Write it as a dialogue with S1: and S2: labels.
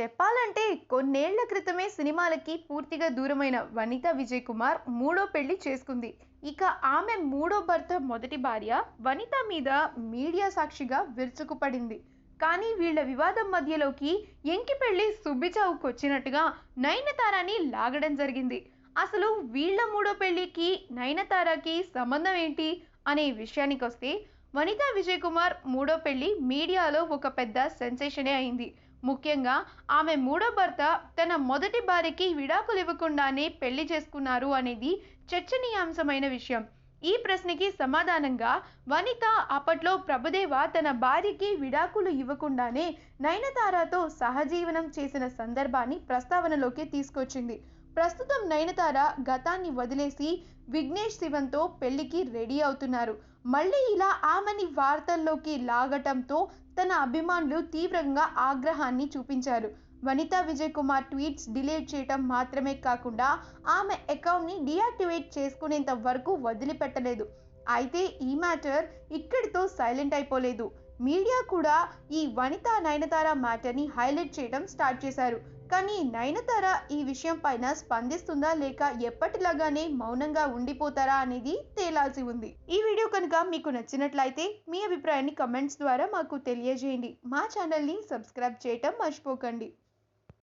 S1: చెప్పాలంటే కొన్నేళ్ళ క్రితమే సినిమాలకి పూర్తిగా దూరమైన వనిత విజయ్ కుమార్ మూడో పెళ్ళి చేసుకుంది. ఇక ఆమె మూడో భర్త మొదటి భార్య వనిత మీద మీడియా సాక్షిగా విరుచుకుపడింది. కానీ వీళ్ళ వివాదం మధ్యలోకి ఎంకి పెళ్ళి సుబ్బిచావుకు వచ్చినట్టుగా నయనతారాని లాగడం జరిగింది. అసలు వీళ్ళ మూడో పెళ్ళికి నయనతారకి సంబంధం ఏంటి అనే విషయానికి వస్తే వనితా విజయ్ కుమార్ మూడో పెళ్ళి మీడియాలో ఒక పెద్ద సెన్సేషనే అయింది. ముఖ్యంగా ఆమె మూడో భర్త తన మొదటి భార్యకి విడాకులు ఇవ్వకుండానే పెళ్ళి చేసుకున్నారు అనేది చర్చనీయాంశమైన విషయం. ఈ ప్రశ్నకి సమాధానంగా వనిత అప్పట్లో ప్రభుదేవ తన భార్యకి విడాకులు ఇవ్వకుండానే నయనతారతో సహజీవనం చేసిన సందర్భాన్ని ప్రస్తావనలోకి తీసుకొచ్చింది. ప్రస్తుతం నయనతార గతాన్ని వదిలేసి విఘ్నేష్ శివన్తో పెళ్ళికి రెడీ అవుతున్నారు. మళ్ళీ ఇలా ఆమెని వార్తల్లోకి లాగటంతో తన అభిమానులు తీవ్రంగా ఆగ్రహాన్ని చూపించారు. వనితా విజయ్ కుమార్ ట్వీట్స్ డిలీట్ చేయటం మాత్రమే కాకుండా ఆమె అకౌంట్ని డియాక్టివేట్ చేసుకునేంత వరకు వదిలిపెట్టలేదు. అయితే ఈ మ్యాటర్ ఇక్కడితో సైలెంట్ అయిపోలేదు. మీడియా కూడా ఈ వనిత నయనతార మ్యాటర్ని హైలైట్ చేయడం స్టార్ట్ చేశారు. కానీ నయనతార ఈ విషయం పైన స్పందిస్తుందా లేక ఎప్పటిలాగానే మౌనంగా ఉండిపోతారా అనేది తేలాల్సి ఉంది. ఈ వీడియో కనుక మీకు నచ్చినట్లయితే మీ అభిప్రాయాన్ని కమెంట్స్ ద్వారా మాకు తెలియజేయండి. మా ఛానల్ని సబ్స్క్రైబ్ చేయటం మర్చిపోకండి.